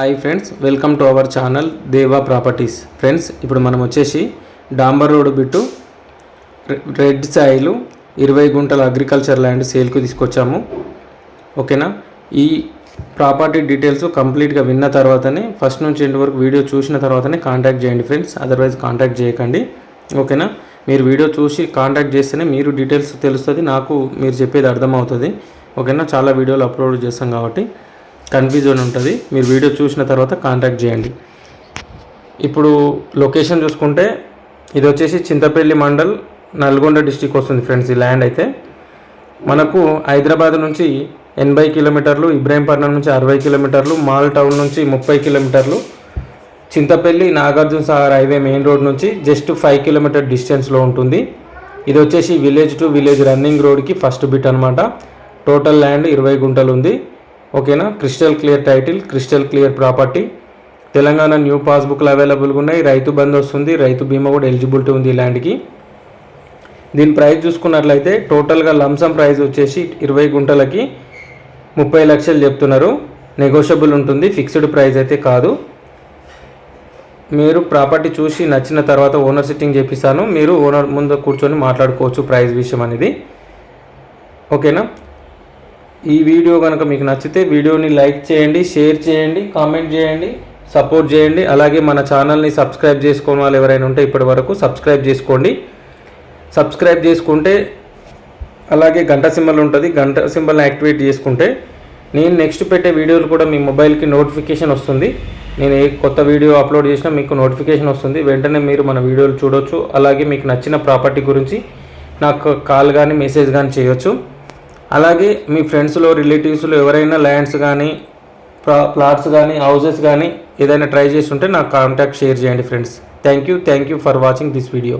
Hi friends welcome to our channel Deva properties friends ఇప్పుడు మనం వచ్చేసి డాంబర్ రోడ్ బిట్టు రెడ్ సాయిలు ఇరవై గుంటల అగ్రికల్చర్ ల్యాండ్ సేల్కు తీసుకొచ్చాము. ఓకేనా? ఈ ప్రాపర్టీ డీటెయిల్స్ కంప్లీట్గా విన్న తర్వాతనే ఫస్ట్ నుంచి ఎండ్ వరకు వీడియో చూసిన తర్వాతనే కాంటాక్ట్ చేయండి ఫ్రెండ్స్ అదర్వైజ్ కాంటాక్ట్ చేయకండి. ఓకేనా? మీరు వీడియో చూసి కాంటాక్ట్ చేస్తేనే మీరు డీటెయిల్స్ తెలుస్తుంది నాకు మీరు చెప్పేది అర్థమవుతుంది. ఓకేనా? చాలా వీడియోలు అప్లోడ్ చేస్తాం కాబట్టి. కన్ఫ్యూజన్ ఉంటుంది. మీరు వీడియో చూసిన తర్వాత కాంటాక్ట్ చేయండి. ఇప్పుడు లొకేషన్ చూసుకుంటే ఇది వచ్చేసి చింతపల్లి మండల్ నల్గొండ డిస్టిక్ వస్తుంది ఫ్రెండ్స్ ఈ ల్యాండ్ అయితే. మనకు హైదరాబాద్ నుంచి ఎనభై కిలోమీటర్లు ఇబ్రాహీంపట్నం నుంచి అరవై కిలోమీటర్లు మాల్ టౌన్ నుంచి ముప్పై కిలోమీటర్లు Chintapalli Nagarjuna Sagar highway main road నుంచి జస్ట్ ఫైవ్ కిలోమీటర్ డిస్టెన్స్లో ఉంటుంది. ఇది వచ్చేసి విలేజ్ టు విలేజ్ రన్నింగ్ రోడ్కి ఫస్ట్ బిట్ అనమాట టోటల్ ల్యాండ్ ఇరవై గుంటలు ఉంది. ఓకేనా? Crystal clear title crystal clear property. Telangana new పాస్బుక్లు అవైలబుల్గా ఉన్నాయి. రైతు బంద్ వస్తుంది. రైతు బీమా కూడా ఎలిజిబిలిటీ ఉంది ల్యాండ్కి. దీని ప్రైస్ చూసుకున్నట్లయితే టోటల్గా లంసం ప్రైస్ వచ్చేసి ఇరవై గుంటలకి ముప్పై లక్షలు చెప్తున్నారు. నెగోషియబుల్ ఉంటుంది. ఫిక్స్డ్ ప్రైస్ అయితే కాదు. మీరు ప్రాపర్టీ చూసి నచ్చిన తర్వాత ఓనర్ సిట్టింగ్ చేపిస్తాను. మీరు ఓనర్ ముందు కూర్చొని మాట్లాడుకోవచ్చు ప్రైస్ విషయం అనేది. ఓకేనా? ఈ వీడియో కనుక మీకు నచ్చితే వీడియోని లైక్ చేయండి షేర్ చేయండి కామెంట్ చేయండి సపోర్ట్ చేయండి. అలాగే మన ఛానల్ని సబ్స్క్రైబ్ చేసుకోని వాళ్ళు ఎవరైనా ఉంటే ఇప్పటి వరకు సబ్స్క్రైబ్ చేసుకోండి. సబ్స్క్రైబ్ చేసుకుంటే అలాగే గంట సింబల్ ఉంటుంది. గంట సింబల్ని యాక్టివేట్ చేసుకుంటే నేను నెక్స్ట్ పెట్టే వీడియోలు కూడా మీ మొబైల్కి నోటిఫికేషన్ వస్తుంది. నేను ఏ కొత్త వీడియో అప్లోడ్ చేసినా మీకు నోటిఫికేషన్ వస్తుంది. వెంటనే మీరు మన వీడియోలు చూడొచ్చు. అలాగే మీకు నచ్చిన ప్రాపర్టీ గురించి నాకు కాల్ కానీ మెసేజ్ కానీ చేయొచ్చు. అలాగే మీ ఫ్రెండ్స్లో రిలేటివ్స్లో ఎవరైనా ల్యాండ్స్ కానీ ప్లా ప్లాట్స్ కానీ హౌసెస్ కానీ ఏదైనా ట్రై చేస్తుంటే నాకు కాంటాక్ట్ షేర్ చేయండి friends. Thank you thank you for watching this video.